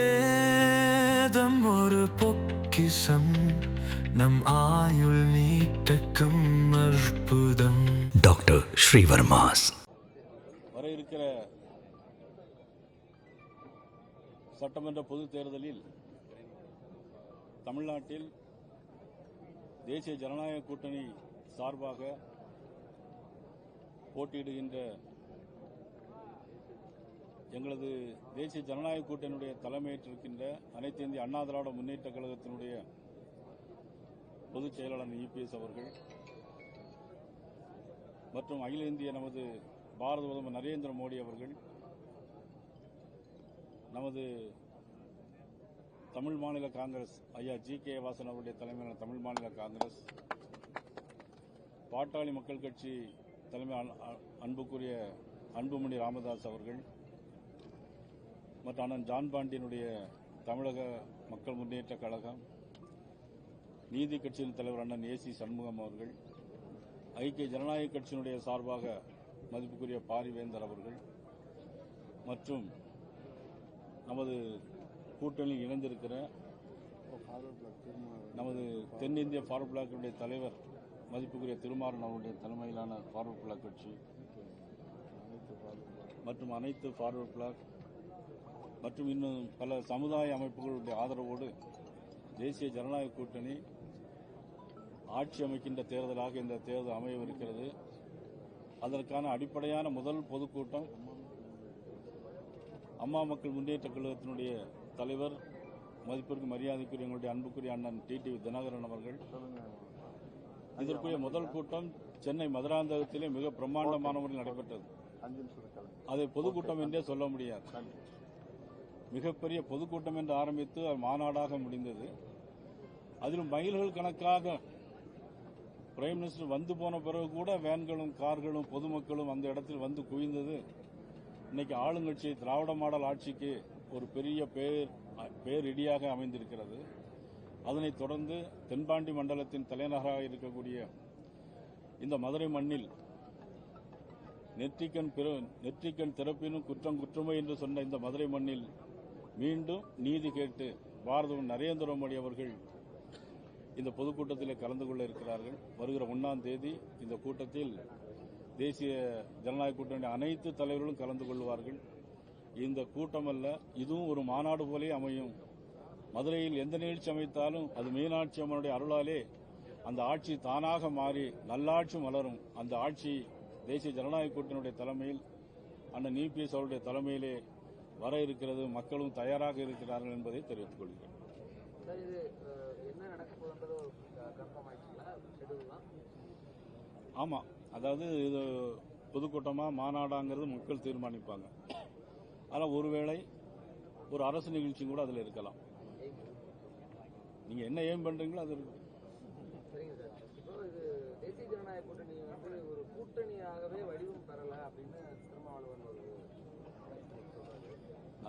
ஆயுர்வேதம் ஒரு பொக்கிசம் நம் ஆயுள் நீட்டக்கும் அற்புதம். டாக்டர் ஸ்ரீவர்மாஸ். வர இருக்கிற சட்டமன்ற பொதுத் தேர்தலில் தமிழ்நாட்டில் தேசிய ஜனநாயக கூட்டணி சார்பாக போட்டியிடுகின்ற எங்களது தேசிய ஜனநாயக கூட்டணியுடைய தலைமையேற்றிருக்கின்ற அனைத்து இந்திய அண்ணா திராவிட முன்னேற்ற கழகத்தினுடைய பொதுச் செயலாளர் இபிஎஸ் அவர்கள் மற்றும் அகில இந்திய நமது பாரத பிரதமர் நரேந்திர மோடி அவர்கள் நமது தமிழ் மாநில காங்கிரஸ் ஐயா ஜி கே வாசன் அவருடைய தலைமையிலான தமிழ் மாநில காங்கிரஸ் பாட்டாளி மக்கள் கட்சி தலைமை அன்புக்குரிய அன்புமணி ராமதாஸ் அவர்கள் மற்றும் அண்ணன் ஜான் பாண்டியனுடைய தமிழக மக்கள் முன்னேற்ற கழகம் நீதி கட்சியின் தலைவர் அண்ணன் ஏசி சண்முகம் அவர்கள் ஐக்கிய ஜனநாயக கட்சியினுடைய சார்பாக மதிப்புக்குரிய பாரிவேந்தர் அவர்கள் மற்றும் நமது கூட்டணியில் இணைந்திருக்கிற நமது தென்னிந்திய ஃபார்வர்ட் பிளாக்கினுடைய தலைவர் மதிப்புக்குரிய திருமாறன் அவருடைய தலைமையிலான ஃபார்வர்ட் பிளாக் கட்சி மற்றும் அனைத்து ஃபார்வர்ட் பிளாக் மற்றும் இன்னும் பல சமுதாய அமைப்புகளுடைய ஆதரவோடு தேசிய ஜனநாயக கூட்டணி ஆட்சி அமைக்கின்ற தேர்தலாக இந்த தேர்தல் அமையவிருக்கிறது. அதற்கான அடிப்படையான முதல் பொதுக்கூட்டம் அம்மா மக்கள் முன்னேற்ற கழகத்தினுடைய தலைவர் மதிப்பிற்கு மரியாதைக்குரிய எங்களுடைய அன்புக்குரிய அண்ணன் டி டி தினகரன் அவர்கள். இதற்குரிய முதல் கூட்டம் சென்னை மதுராந்தகத்திலே மிக பிரம்மாண்டமான முறையில் நடைபெற்றது. அதை பொதுக்கூட்டம் என்றே சொல்ல முடியாது. மிகப்பெரிய பொதுக்கூட்டம் என்று ஆரம்பித்து மாநாடாக முடிந்தது. அதிலும் மைல்கள் கணக்காக பிரைம் மினிஸ்டர் வந்து போன பிறகு கூட வேன்களும் கார்களும் பொதுமக்களும் அந்த இடத்தில் வந்து குவிந்தது. இன்னைக்கு ஆளுங்கட்சி திராவிட மாடல் ஆட்சிக்கு ஒரு பெரிய பேர் பேரிடியாக அமைந்திருக்கிறது. அதனைத் தொடர்ந்து தென்பாண்டி மண்டலத்தின் தலைநகராக இருக்கக்கூடிய இந்த மதுரை மண்ணில் நெற்றிக்கண் பிற நெற்றிக்கண் திறப்பினும் குற்றம் குற்றமே என்று சொன்ன இந்த மதுரை மண்ணில் மீண்டும் நீதி கேட்டு பாரத நரேந்திர மோடி அவர்கள் இந்த பொதுக்கூட்டத்தில் கலந்து கொள்ள இருக்கிறார்கள். வருகிற ஒன்றாம் தேதி இந்த கூட்டத்தில் தேசிய ஜனநாயக கூட்டணி அனைத்து தலைவர்களும் கலந்து கொள்வார்கள். இந்த கூட்டம் அல்ல இதுவும் ஒரு மாநாடு போலே அமையும். மதுரையில் எந்த நிகழ்ச்சி அமைத்தாலும் அது மீனாட்சி அம்மனுடைய அருளாலே அந்த ஆட்சி தானாக மாறி நல்லாட்சி மலரும். அந்த ஆட்சி தேசிய ஜனநாயக கூட்டணியுடைய தலைமையில் அண்ணன் இபிஎஸ் அவருடைய தலைமையிலே வர இருக்கிறது மக்களும் தயாராக இருக்கிறார்கள் என்பதை தெரிவித்துக் கொள்கிறேன். சார் இது அஹ், என்ன நடக்க போகுதுன்றது கன்ஃபார்ம் ஆயிடுச்சுங்களா ஷெடியூல்லாம் ஆமா. அதாவது இது பொதுக்கூட்டமா மாநாடாங்கிறது மக்கள் தீர்மானிப்பாங்க. ஆனால் ஒருவேளை ஒரு அரசு நிகழ்ச்சி கூட அதில் இருக்கலாம். நீங்க என்ன ஏம் பண்றீங்களோ அது இருக்கு தேசிய ஜனநாயக கூட்டணி வந்து ஒரு கூட்டணியாகவே வடிவம் பெறல அப்படின்னு திருமாவளவன்.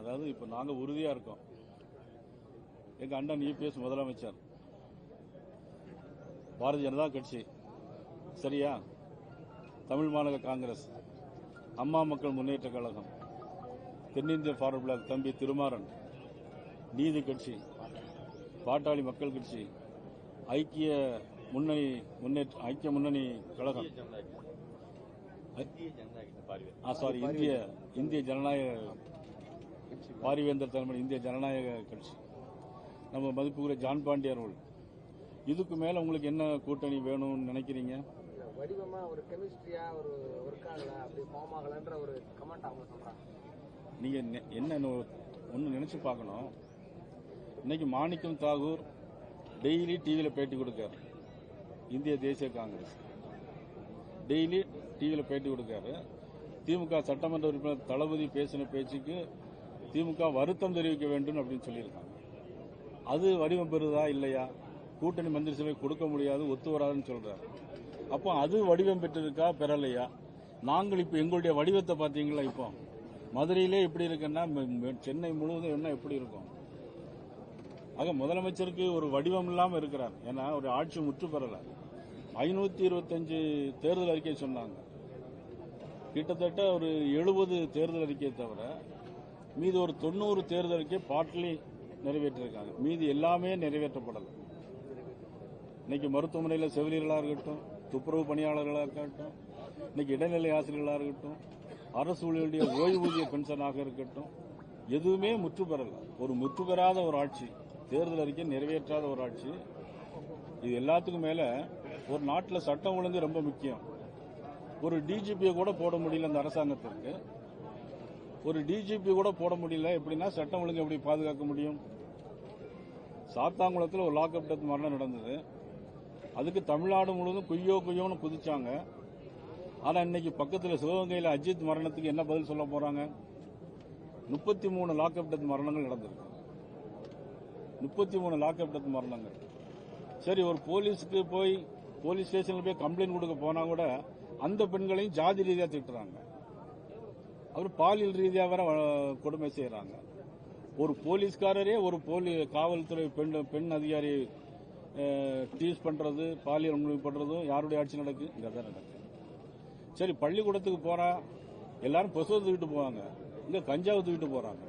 அதாவது இப்போ நாங்க உறுதியா இருக்கோம். எங்க அண்ணன் இபிஎஸ் முதலமைச்சர். பாரதிய ஜனதா கட்சி. சரியா? தமிழ் மாநில காங்கிரஸ். அம்மா மக்கள் முன்னேற்ற கழகம். தென்னிந்திய ஃபார்வர்ட் பிளாக் தம்பி திருமாறன். நீதி கட்சி. பாட்டாளி மக்கள் கட்சி. ஐக்கிய முன்னணி முன்னேற்ற ஐக்கிய முன்னணி கழகம். ஆ சாரி இந்திய இந்திய ஜனநாயக பாரிவேந்தர் தலைமை இந்திய ஜனநாயக கட்சி. நம்ம மதிப்புக்குரிய ஜான் பாண்டியர் அவர்கள் இதுக்கு மேல உங்களுக்கு என்ன கூட்டணி வேணும்னு நினைக்கிறீங்க? வடிவமா ஒரு கெமிஸ்ட்ரியா ஒரு ஒர்க் ஆகல அப்படி ஃபார்ம் ஆகலன்ற ஒரு கமெண்ட் அவங்க சொல்றாங்க. நீங்க என்ன ஒன்று நினைச்சு பார்க்கணும். இன்னைக்கு மாணிக்கம் தாகூர் டெய்லி டிவியில் பேட்டி கொடுக்காரு. இந்திய தேசிய காங்கிரஸ். டெய்லி டிவியில் பேட்டி கொடுக்காரு. திமுக சட்டமன்ற உறுப்பினர் தளபதி பேசின பேச்சுக்கு திமுக வருத்தம் தெரிவிக்க வேண்டும் அப்படின்னு சொல்லியிருக்காங்க. அது வடிவம் பெறுதா இல்லையா? கூட்டணி மந்திரி சபை கொடுக்க முடியாது ஒத்து வராதுன்னு சொல்றாரு. அப்போ அது வடிவம் பெற்றிருக்கா பெறலையா? நாங்கள் இப்போ எங்களுடைய வடிவத்தை பார்த்தீங்களா இப்போ? மதுரையிலே எப்படி இருக்குன்னா சென்னை முழுவதும் என்ன எப்படி இருக்கும்? ஆக முதலமைச்சருக்கு ஒரு வடிவம் இல்லாமல் இருக்கிறார். ஏன்னா ஒரு ஆட்சி முற்று பெறலை ஐநூத்தி இருபத்தஞ்சு தேர்தல் அறிக்கை சொன்னாங்க. கிட்டத்தட்ட ஒரு எழுபது தேர்தல் அறிக்கையை தவிர மீதி ஒரு தொண்ணூறு தேர்தலுக்கே பாட்லி நிறைவேற்றிருக்காங்க. மீதி எல்லாமே நிறைவேற்றப்படலை இன்னைக்கு மருத்துவமனையில் செவிலியர்களாக இருக்கட்டும் துப்புரவு பணியாளர்களாக இருக்கட்டும் இன்னைக்கு இடைநிலை ஆசிரியர்களாக இருக்கட்டும் அரசு ஊழியருடைய ஓய்வூதிய பென்ஷனாக இருக்கட்டும் எதுவுமே முற்று பெறல. ஒரு முற்று பெறாத ஒரு ஆட்சி தேர்தல் அறிக்கை நிறைவேற்றாத ஒரு ஆட்சி இது எல்லாத்துக்கும் மேல ஒரு நாட்டில் சட்டம் ஒழுங்கு ரொம்ப முக்கியம். ஒரு டிஜிபியை கூட போட முடியல அந்த அரசாங்கத்திற்கு. ஒரு டிஜிபி கூட போட முடியல. எப்படின்னா சட்டம் ஒழுங்கு எப்படி பாதுகாக்க முடியும்? சாத்தாங்குளத்தில் ஒரு லாக்அப் டெத் மரணம் நடந்தது. அதுக்கு தமிழ்நாடு முழுவதும் குய்யோ குய்யோன்னு குதிச்சாங்க. ஆனால் இன்னைக்கு பக்கத்தில் சிவகங்கையில் அஜித் மரணத்துக்கு என்ன பதில் சொல்ல போறாங்க? முப்பத்தி மூணு லாக்அப் டெத் மரணங்கள் நடந்திருக்கு முப்பத்தி மூணு லாக்அப் டெத் மரணங்கள். சரி ஒரு போலீஸுக்கு போய் போலீஸ் ஸ்டேஷனில் போய் கம்ப்ளைண்ட் கொடுக்க போனா கூட அந்த பெண்களையும் ஜாதி ரீதியாக திட்டுறாங்க. அப்புறம் பாலியல் ரீதியாக வர கொடுமை செய்கிறாங்க ஒரு போலீஸ்காரரே ஒரு போலி காவல்துறை பெண் பெண் அதிகாரி டீஸ் பண்ணுறது பாலியல் வன்முறை பண்ணுறதும் யாருடைய ஆட்சி நடக்கு? இங்கே தான் நடக்கு. சரி பள்ளிக்கூடத்துக்கு போனா எல்லாரும் பொசுவை தூக்கிட்டு போவாங்க இங்கே கஞ்சாவை தூக்கிட்டு போகிறாங்க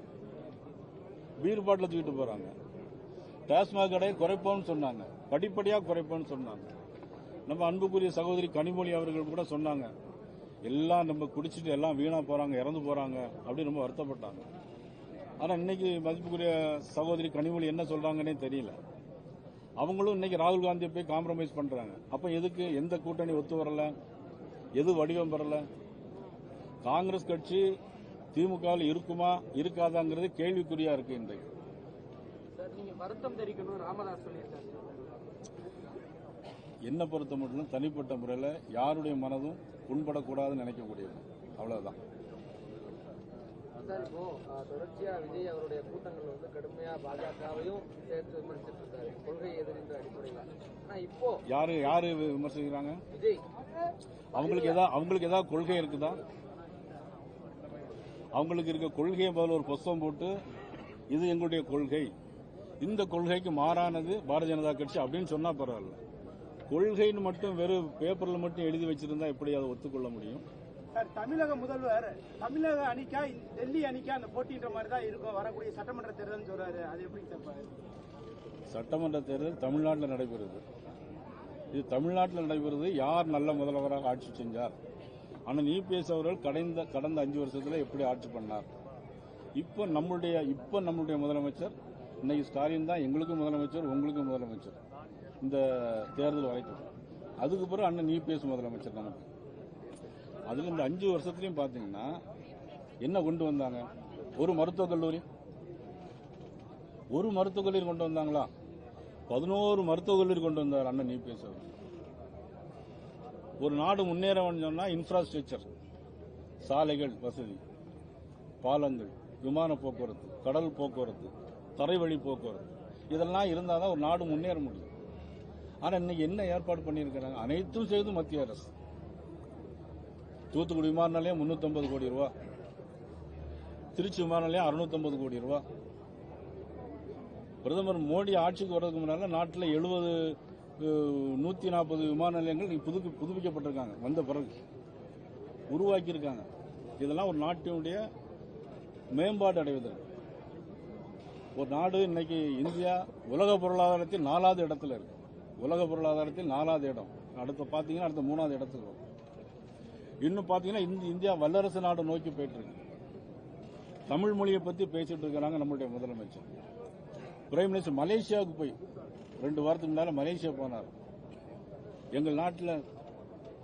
பீர் பாட்டில் தூக்கிட்டு போகிறாங்க டாஸ்மாக் கடையை குறைப்போம்னு சொன்னாங்க. படிப்படியாக குறைப்போம்னு சொன்னாங்க. நம்ம அன்புக்குரிய சகோதரி கனிமொழி அவர்கள் கூட சொன்னாங்க. எல்லாம் நம்ம குடிச்சிட்டு எல்லாம் வீணா போறாங்க இறந்து போறாங்க அப்படின்னு ரொம்ப வருத்தப்பட்டாங்க. ஆனா இன்னைக்கு மதிப்புக்குரிய சகோதரி கனிமொழி என்ன சொல்றாங்கன்னே தெரியல. அவங்களும் இன்னைக்கு ராகுல் காந்தியை போய் காம்ப்ரமைஸ் பண்றாங்க. அப்ப எதுக்கு? எந்த கூட்டணி ஒத்து வரல? எது வடிவம் பெறல? காங்கிரஸ் கட்சி திமுகவில் இருக்குமா இருக்காதாங்கிறது கேள்விக்குறியா இருக்கு இன்றைக்கு. வருத்தம் தெரிவிக்கணும். ராமதாஸ் சொல்லியிருக்காரு. என்ன பொறுத்த மட்டும் தனிப்பட்ட முறையில் யாருடைய மனதும் புண்படக்கூடாதுன்னு நினைக்கக்கூடியவங்க. அவ்வளவுதான். சார் இப்போ அஹ், தொடர்ச்சியா விஜய் அவருடைய கூட்டங்கள் வந்து கடுமையா பாஜகவையும் சேர்த்து விமர்சிச்சிட்டு இருக்காரு கொள்கை எதிர்ன்ற அடிப்படையில். ஆனா இப்போ யாரு யாரு விமர்சிக்கிறாங்க? விஜய். அவங்களுக்கு ஏதாவது அவங்களுக்கு ஏதாவது கொள்கை இருக்குதா? அவங்களுக்கு இருக்க கொள்கையை பதில் ஒரு புஸ்தகம் போட்டு இது எங்களுடைய கொள்கை. இந்த கொள்கைக்கு மாறானது பாரதிய ஜனதா கட்சி அப்படின்னு சொன்னா பரவாயில்ல. கொள்கைன்னு மட்டும் வெறும் பேப்பர்ல மட்டும் எழுதி வச்சிருந்தா எப்படி அதை ஒத்துக்கொள்ள முடியும்? சார் தமிழக முதல்வர் தமிழக அணிக்கா டெல்லி அணிக்கா அந்த போட்டின்ற மாதிரி தான் இருக்கும். வரக்கூடிய சட்டமன்ற தேர்தல்னு சொல்றாரு. அது எப்படி சார்? சட்டமன்ற தேர்தல் தமிழ்நாட்டில் நடைபெறுது. இது தமிழ்நாட்டில் நடைபெறுது. யார் நல்ல முதல்வராக ஆட்சி செஞ்சார்? ஆனால் இபிஎஸ் அவர்கள் கடந்த கடந்த அஞ்சு வருஷத்துல எப்படி ஆட்சி பண்ணார்? இப்போ நம்மளுடைய இப்போ நம்மளுடைய முதலமைச்சர் இன்னைக்கு ஸ்டாலின் தான் எங்களுக்கும் முதலமைச்சர் உங்களுக்கும் முதலமைச்சர். இந்த தேர்தல் வரைக்கும். அதுக்கு பிறகு அண்ணன் இபிஎஸ் முதலமைச்சர் நமக்கு அதுல இந்த அஞ்சு வருஷத்துலயும் பாத்தீங்கன்னா என்ன கொண்டு வந்தாங்க? ஒரு மருத்துவக் கல்லூரி. ஒரு மருத்துவக் கல்லூரி கொண்டு வந்தாங்களா? பதினோரு மருத்துவக் கல்லூரி கொண்டு வந்தார் அண்ணன் நீபேஸ் அவர். ஒரு நாடு முன்னேற வேண்டும் சொன்னா இன்ஃப்ராஸ்ட்ரக்சர் சாலைகள் வசதி பாலங்கள் விமான போக்குவரத்து கடல் போக்குவரத்து தரைவழி போக்குவரத்து. இதெல்லாம் இருந்தால் தான் ஒரு நாடு முன்னேற முடியும். ஆனா இன்னைக்கு என்ன ஏற்பாடு பண்ணியிருக்கிறாங்க? அனைத்தும் செய்து மத்திய அரசு. தூத்துக்குடி விமான நிலையம் 350 கோடி ரூபா. திருச்சி விமான நிலையம் 650 கோடி ரூபா. பிரதமர் மோடி ஆட்சிக்கு வர்றதுக்கு முன்னால நாட்டில் எழுபது நூத்தி நாற்பது விமான நிலையங்கள் புதுப்பி புதுப்பிக்கப்பட்டிருக்காங்க. வந்த பிறகு. உருவாக்கியிருக்காங்க. இதெல்லாம் ஒரு நாட்டினுடைய மேம்பாடு அடைவதற்கு. ஒரு நாடு இன்னைக்கு இந்தியா உலக பொருளாதாரத்தில் நாலாவது இடத்துல இருக்கு. உலக பொருளாதாரத்தில் நாலாவது இடம். அடுத்து பாத்தீங்கன்னா அடுத்த மூணாவது இடத்துக்கு வரும். இன்னும் பாத்தீங்கன்னா இந்தியா வல்லரசு நாடு நோக்கி போயிட்டு இருக்கு தமிழ் மொழியை பத்தி பேசிட்டு இருக்கிறாங்க நம்மளுடைய முதலமைச்சர். பிரைம் மினிஸ்டர் மலேசியாவுக்கு போய் ரெண்டு வாரத்துக்கு முன்னால மலேசியா போனார். எங்கள் நாட்டில்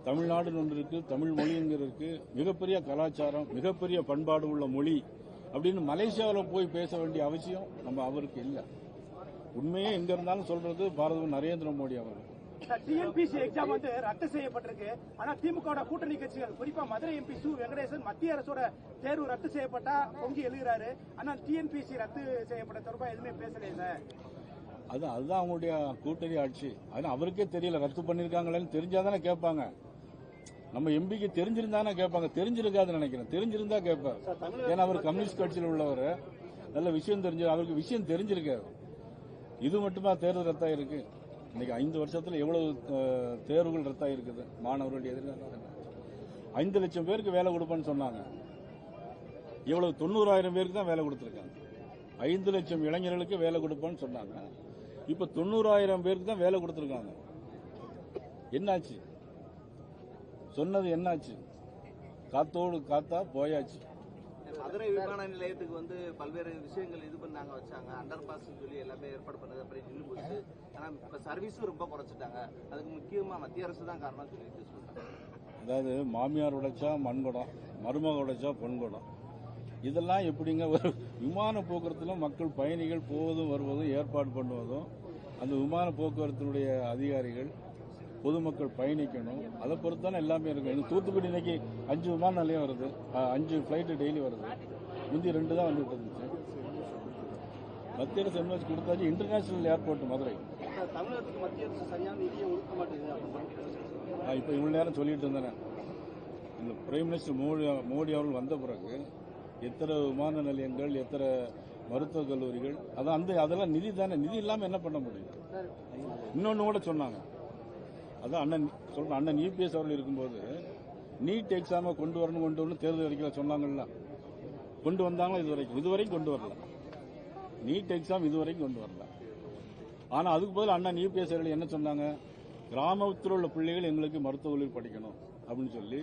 தமிழ்நாடுன்னு ஒன்று இருக்கு தமிழ் மொழிங்கிற இருக்கு. மிகப்பெரிய கலாச்சாரம் மிகப்பெரிய பண்பாடு உள்ள மொழி அப்படின்னு மலேசியாவில் போய் பேச வேண்டிய அவசியம் நம்ம அவருக்கு இல்லை. உண்மையே எங்க இருந்தாலும் சொல்றது பாரத நரேந்திர மோடி அவர்கள். டிஎன்பிசி எக்ஸாம் வந்து ரத்து செய்யப்பட்டிருக்கு. ஆனா திமுக கூட்டணி கட்சிகள் குறிப்பா மதுரை எம்பி சு வெங்கடேசன் மத்திய அரசோட தேர்வு ரத்து செய்யப்பட்டா பொங்கி எழுகிறாரு. ஆனா டிஎன்பிசி ரத்து செய்யப்பட்ட தொடர்பா எதுவுமே பேசலையே சார். அது அதுதான் அவங்களுடைய கூட்டணி ஆட்சி. அது அவருக்கே தெரியல ரத்து பண்ணிருக்காங்களேன்னு தெரிஞ்சாதானே கேட்பாங்க. நம்ம எம்பிக்கு தெரிஞ்சிருந்தானே கேட்பாங்க. தெரிஞ்சிருக்காதுன்னு நினைக்கிறேன். தெரிஞ்சிருந்தா கேட்பார். ஏன்னா அவர் கம்யூனிஸ்ட் கட்சியில் உள்ளவர். நல்ல விஷயம் தெரிஞ்சு அவருக்கு விஷயம் தெரிஞ்சிருக்காரு. இது மட்டுமா தேர்தல் ரத்தா இருக்கு இன்னைக்கு ஐந்து வருஷத்துல எவ்வளவு தேர்வுகள் ரத்தா இருக்குது மாணவர்களுடைய எதிர்காலம் ஐந்து லட்சம் பேருக்கு வேலை கொடுப்பேன்னு சொன்னாங்க. இவ்வளவு தொண்ணூறாயிரம் பேருக்கு தான் வேலை கொடுத்துருக்காங்க. ஐந்து லட்சம் இளைஞர்களுக்கு வேலை கொடுப்பேன்னு சொன்னாங்க. இப்ப தொண்ணூறாயிரம் பேருக்கு தான் வேலை கொடுத்துருக்காங்க. என்னாச்சு? சொன்னது என்னாச்சு? காத்தோடு காத்தா போயாச்சு. மதுரை விமான நிலையத்துக்கு வந்து பல்வேறு விஷயங்கள் இது பண்ணாங்க வச்சாங்க. அண்டர் பாஸ் சொல்லி எல்லாமே ஏற்பாடு பண்ணது அப்படி நின்று போச்சு. ஆனா இப்ப சர்வீஸும் ரொம்ப குறைச்சிட்டாங்க. அதுக்கு முக்கியமா மத்திய அரசு தான் காரணம் சொல்லிட்டு சொல்றாங்க. அதாவது மாமியார் உடைச்சா மண்குடம் மருமக உடைச்சா பொன்குடம் இதெல்லாம் எப்படிங்க ஒரு விமான போக்குவரத்துல மக்கள் பயணிகள் போவதும் வருவதும் ஏற்பாடு பண்ணுவதும் அந்த விமான போக்குவரத்தினுடைய அதிகாரிகள் பொதுமக்கள் பயணிக்கணும். அதை பொறுத்து தானே எல்லாமே இருக்கும். எனக்கு தூத்துக்குடி இன்னைக்கு அஞ்சு விமான நிலையம் வருது அஞ்சு ஃப்ளைட்டு டெய்லி வருது. முந்தி ரெண்டு தான் வந்துட்டு இருந்துச்சு. மத்திய அரசு என்ன கொடுத்தாச்சு. International airport Madurai. தமிழகத்துக்கு மத்திய அரசு சரியான நிதியை ஒதுக்க மாட்டேங்குது இப்போ இவ்வளோ நேரம் சொல்லிட்டு இருந்தேன். இந்த பிரைம் மினிஸ்டர் மோடி மோடி அவர்கள் வந்த பிறகு எத்தனை விமான நிலையங்கள் எத்தனை மருத்துவக் கல்லூரிகள் அதான் அந்த அதெல்லாம் நிதி தானே. நிதி இல்லாமல் என்ன பண்ண முடியும்? இன்னொன்று கூட சொன்னாங்க. அதான் அண்ணன் சொல்றேன் அண்ணன் யூபிஎஸ் அவர்கள் இருக்கும்போது நீட் எக்ஸாமை கொண்டு வரணும் கொண்டு வரணும் தேர்தல் அறிக்கையில் சொன்னாங்கல்ல. கொண்டு வந்தாங்களா இது வரைக்கும் இது வரைக்கும் கொண்டு வரல. நீட் எக்ஸாம் இது வரைக்கும் கொண்டு வரல. ஆனா அதுக்கு பதில் அண்ணன் யூபிஎஸ் அவர்கள் என்ன சொன்னாங்க? கிராமத்தில் உள்ள பிள்ளைகள் எங்களுக்கு மருத்துவ கல்லூரி படிக்கணும் அப்படின்னு சொல்லி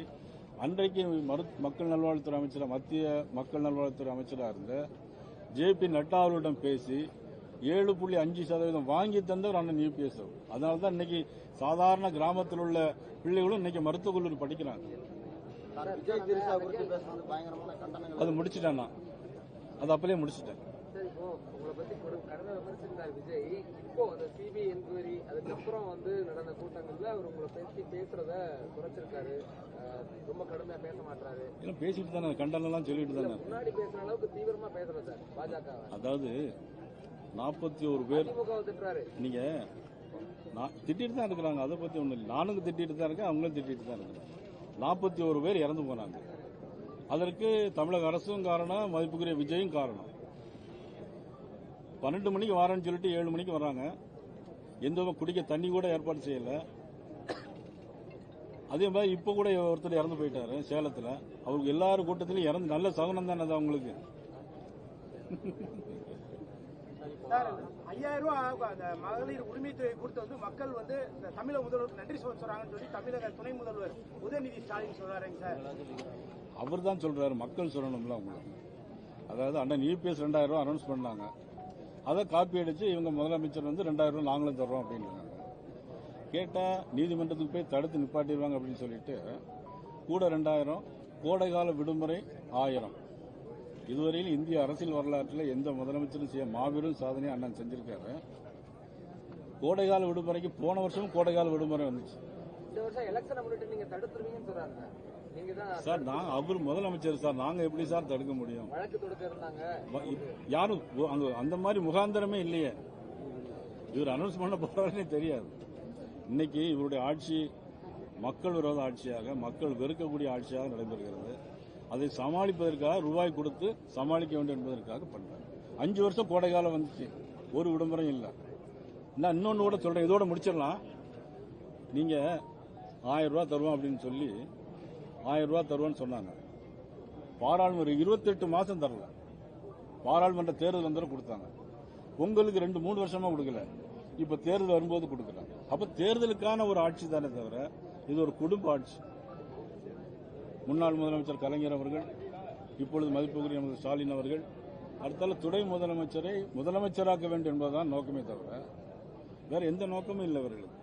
அன்றைக்கு மரு மக்கள் நல்வாழ்வுத்துறை அமைச்சர் மத்திய மக்கள் நல்வாழ்வுத்துறை அமைச்சராக இருந்த ஜே பி நட்டா அவர்களிடம் பேசி ஏழு புள்ளி அஞ்சு சதவீதம் வாங்கி தந்தவர் அண்ணன் யூபிஎஸ் அதனால தான் இன்னைக்கு சாதாரண கிராமத்தில் உள்ள பிள்ளைகளும் இன்னைக்கு மருத்துவக் கல்லூரி படிக்கிறாங்க அது முடிச்சிட்டேன்? நான் அது அப்பலே முடிச்சிட்டேன். பேசிட்டு தானே கண்டனம்லாம் சொல்லிட்டு தானே. அதாவது நாற்பத்தி ஒரு பேர். நீங்க திட்டிட்டு தான் இருக்கிறாங்க. அதை பத்தி ஒண்ணும் இல்லை. நானும் திட்டிட்டு தான் இருக்கேன் அவங்களும் திட்டிட்டு தான் இருக்கிறாங்க. நாற்பத்தி ஒரு பேர் இறந்து போனாங்க. அதற்கு தமிழக அரசும் காரணம் மதிப்புக்குரிய விஜயும் காரணம். பன்னெண்டு மணிக்கு வரேன்னு சொல்லிட்டு ஏழு மணிக்கு வர்றாங்க. எந்த குடிக்க தண்ணி கூட ஏற்பாடு செய்யல. அதே மாதிரி இப்ப கூட ஒருத்தர் இறந்து போயிட்டாரு சேலத்துல. அவருக்கு எல்லாரும் கூட்டத்திலும் இறந்து நல்ல சகுனம் தானே அது அவங்களுக்கு. சார் ஐயாயிரம் ரூபாய் அந்த மகளிர் உரிமை தொகை கொடுத்து வந்து மக்கள் வந்து தமிழக முதல்வருக்கு நன்றி சொல்ல சொல்றாங்கன்னு சொல்லி தமிழக துணை முதல்வர் உதயநிதி ஸ்டாலின் சொல்றாருங்க சார். அவர் தான் சொல்றாரு. மக்கள் சொல்லணும்ல அவங்களுக்கு. அதாவது அண்ணன் யூபிஎஸ் ரெண்டாயிரம் ரூபாய் அனௌன்ஸ் பண்ணாங்க. அதை காப்பி அடிச்சு இவங்க முதலமைச்சர் வந்து ரெண்டாயிரம் ரூபாய் நாங்களும் தர்றோம் அப்படின்னு கேட்டா நீதிமன்றத்துக்கு போய் தடுத்து நிப்பாட்டிடுவாங்க அப்படின்னு சொல்லிட்டு கூட ரெண்டாயிரம் கோடைகால விடுமுறை ஆயிரம். இதுவரையில் இந்திய அரசியல் வரலாற்றில் எந்த முதலமைச்சரும் செய்ய மாபெரும் சாதனை அண்ணன் செஞ்சிருக்காரு. கோடைகால விடுமுறைக்கு போன வருஷமும் கோடைகால விடுமுறை வந்துச்சு. சார் நான் அவர் முதலமைச்சர் சார் நாங்க எப்படி சார் தடுக்க முடியும்? யாரும் அங்க அந்த மாதிரி முகாந்திரமே இல்லையே. இவர் அனௌன்ஸ் பண்ண போறாருன்னே தெரியாது. இன்னைக்கு இவருடைய ஆட்சி மக்கள் விரோத ஆட்சியாக மக்கள் வெறுக்கக்கூடிய ஆட்சியாக நடைபெறுகிறது. அதை சமாளிப்பதற்காக ரூபாய் கொடுத்து சமாளிக்க வேண்டும் என்பதற்காக பண்றாங்க. அஞ்சு வருஷம் கோடை காலம் வந்துச்சு. ஒரு விடுமுறையும் இல்லை. நான் இன்னொன்று கூட சொல்றேன். இதோட முடிச்சிடலாம். நீங்க ஆயிரம் ரூபாய் தருவோம் அப்படின்னு சொல்லி ஆயிரம் ரூபாய் தருவோம்னு சொன்னாங்க. பாராளுமன்ற இருபத்தெட்டு மாசம் தரல. பாராளுமன்ற தேர்தல் வந்தவரை கொடுத்தாங்க. உங்களுக்கு ரெண்டு மூணு வருஷமா கொடுக்கல. இப்ப தேர்தல் வரும்போது கொடுக்குறாங்க. அப்ப தேர்தலுக்கான ஒரு ஆட்சி தானே தவிர இது ஒரு குடும்ப ஆட்சி. முன்னாள் முதலமைச்சர் கலைஞர் அவர்கள் இப்பொழுது மதிப்புக்குரிய நமது ஸ்டாலின் அவர்கள் அடுத்தால துணை முதலமைச்சரை முதலமைச்சராக்க வேண்டும் என்பதுதான் நோக்கமே தவிர வேற எந்த நோக்கமும் இல்லை அவர்களுக்கு.